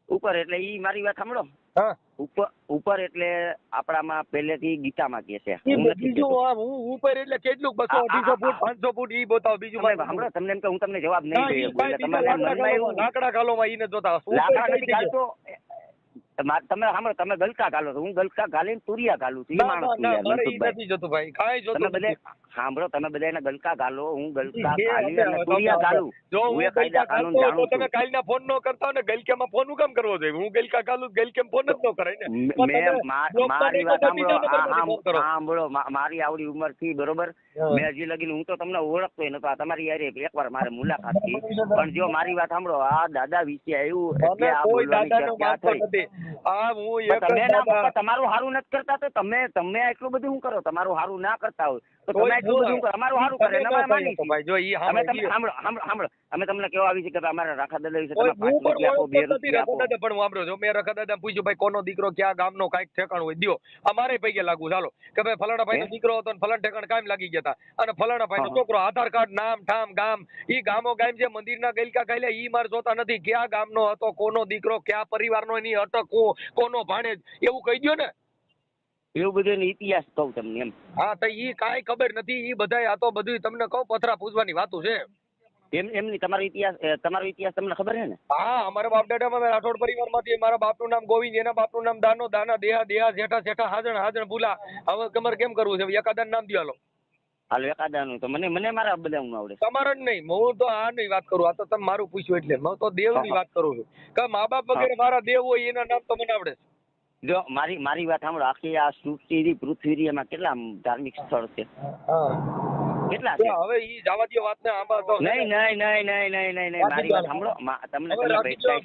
ઉપર એટલે ઈ મારી વાત સાંભળો. હા. ઉપર ઉપર એટલે આપણામાં પહેલેથી ગીતામાં કે છે. બીજું હું ઉપર એટલે કેટલું બસો અઢીસો ફૂટ પાંચસો ફૂટ ઈ બતાવો બીજું ભાઈ હમણાં તમને એમ કે હું તમને જવાબ નહીં દઈ શકું. લાકડા એવું લાકડા ઈને જોતા લાકડા નથી? ગાલતો તમા- સાંભળો તમે ગલકા ગાલો છો. હું ગલકા ગાલીને તુરિયા ગાલું છું. માણસ. નથી જોતું ભાઈ. કાંઈ જોતું તમે બધે સાંભળો તમે બધા એને ગલકા ગાલો હું ગલકા ગાલી અને તુરિયા ગાલું. જો હું હું એ કાયદા કાનૂન જાણું તમે કાલના ફોન નો કરતા ને ગલકામાં ફોન કામ કરવો જોઈએ? હું ગલકા ગાલું ગલકેમ ફોન જ ન કરાય ને. મેં મારી વાત સાંભળો. સાંભળો મારી આવડી ઉંમરથી બરોબર? હા. મેં હજી લગીને હું તો તમને ઓળખતો નતો આ તમારી યારે એકવાર મારે મુલાકાત થઈ. પણ જો મારી વાત સાંભળો આ દાદા વિશે આવ્યું એટલે આ બોલવાની ચર્ચા થઈ? આ હું એક તમે ના તમારું સારું નથી કરતા તો તમે તમે એટલું બધું શું કરો? તમારું સારું ના કરતા હોય. તો તમે એટલું બધું કરો? અમારું સારું કરે ને ના અમે માની. ભાઈ જો ઈ અમે તમને સાંભળો સાંભળો અમે તમને કેવા આવી છે કે અમારા રાખા દાદા વિશે તમે પાંચ પણ રૂપિયા આપો બે ઓળખતો જ રૂપિયા આપો પણ મેં દાદા પૂછ્યું ભાઈ કોનો દીકરો ક્યાં ગામનો કાંઈક ઠેકાણ હોય? દિયો. અમારે પૈકે લાગુ ચાલો કે ભાઈ ફલાણા ભાઈનો? દીકરો હતો ને ફલાણા ઠેકાણે કાયમ લાગી ગયા હતા. અને ફલાણા ભાઈનો. છોકરો આધાર કાર્ડ નામ ઠામ ગામ ઈ ગામો ગામ જે મંદિરના ગઈલકા ગયેલા ઈ મારે જોતા નથી. ક્યાં ગામનો હતો કોનો દીકરો ક્યાં પરિવારનો એની અટક કો- કોનો ભાણેજ? એવું કહી દ્યો ને. એવું બધું ઇતિહાસ કહું તમને એમ. હા તો ઈ કાંઈ ખબર નથી ઈ બધાય આ તો બધું તમને કહું પથરા પૂછવાની વાતો છે. એમ એમની તમારો ઇતિહાસ તમારો ઇતિહાસ તમને ખબર છે ને? હા અમારા બાપ દાદામાં મેં રાઠોડ પરિવારમાંથી મારા બાપનું નામ ગોવિંદ એના બાપનું નામ દાનો દાના દેહા દેહા જેઠા જેઠા હાજણ હાજણ ભૂલા. હવે તમારે કેમ કરવું છે? એકાદા નામ દ્યો હાલો વેકાદાનું તો મને મને મારા બધા હું આવડે તમારે જ નહીં. હું તો આ નહીં વાત કરું. આ તો તમે મારું પૂછ્યું એટલે. હું તો દેવની વાત કરું છું. કે મા બાપ વગેરે મારા દેવ હોય એના નામ તો મને આવડે છે. જો મારી મારી વાત સાંભળો. આખી આ સૃષ્ટિ પૃથ્વી એમાં કેટલા ધાર્મિક સ્થળ છે? કેટલા છે? હવે ઈ જવા દો વાત ને આમાં તો નહીં નહીં નહીં નહીં નહીં નહીં નહીં. મારી વાત સાંભળો. તમને તમને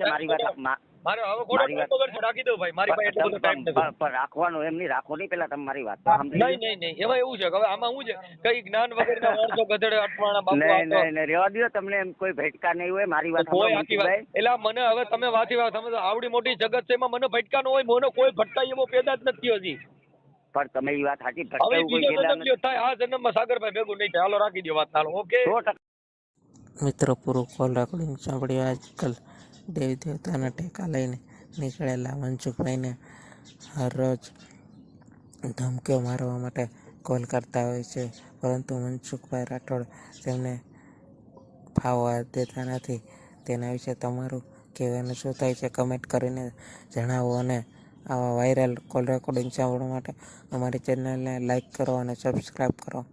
મારી વાત મારે હવે ખોટો મારી ટાઈમ બગડશે રાખી દઉં ભાઈ. મારી પાસે એટલો બધો ટાઈમ નથી. પણ- પણ એમ નહીં. રાખો નહીં પેલા તમે મારી વાત. તો સાંભળી લો. નહીં નહીં નહીં. એમાં એવું છે કે હવે આમાં શું છે? કઈ જ્ઞાન વગરના માણસો ગધેડે અટવાણા બાપુ નહીં નહીં નહીં. રહેવા દો તમને એમ કોઈ ભટકા નહીં હોય. મારી વાત કોઈ આખી વાત. એટલે મને હવે તમે વાંચી વાત તમે આવડી મોટી જગત છે. એમાં મને ભટકા ન હોય મને કોઈ ભટકા એવો પેદા જ નથી થયો હજી. પણ તમે એ વાત સાચી. ભટકાવું કોઈ લ્યો. થાય આ જન્મમાં સાગરભાઈ ભેગું નહીં થાય. હાલો રાખી દો વાત. હાલો ઓકે. મિત્રો પૂરું કોલ રેકોર્ડિંગ સાંભળ્યો આજકાલ. દેવી દેવતાના ટેકા લઈને નીકળેલા મનસુખભાઈને હરરોજ ધમકીઓ મારવા માટે કોલ કરતા હોય છે. પરંતુ મનસુખભાઈ રાઠોડ તેમને ફાવવા દેતા નથી. તેના વિશે તમારું કહેવાનું શું થાય છે? કમેન્ટ કરીને જણાવો અને આવા વાયરલ કોલ રેકોર્ડિંગ સાંભળવા માટે અમારી ચેનલને લાઈક કરો અને સબસ્ક્રાઈબ કરો.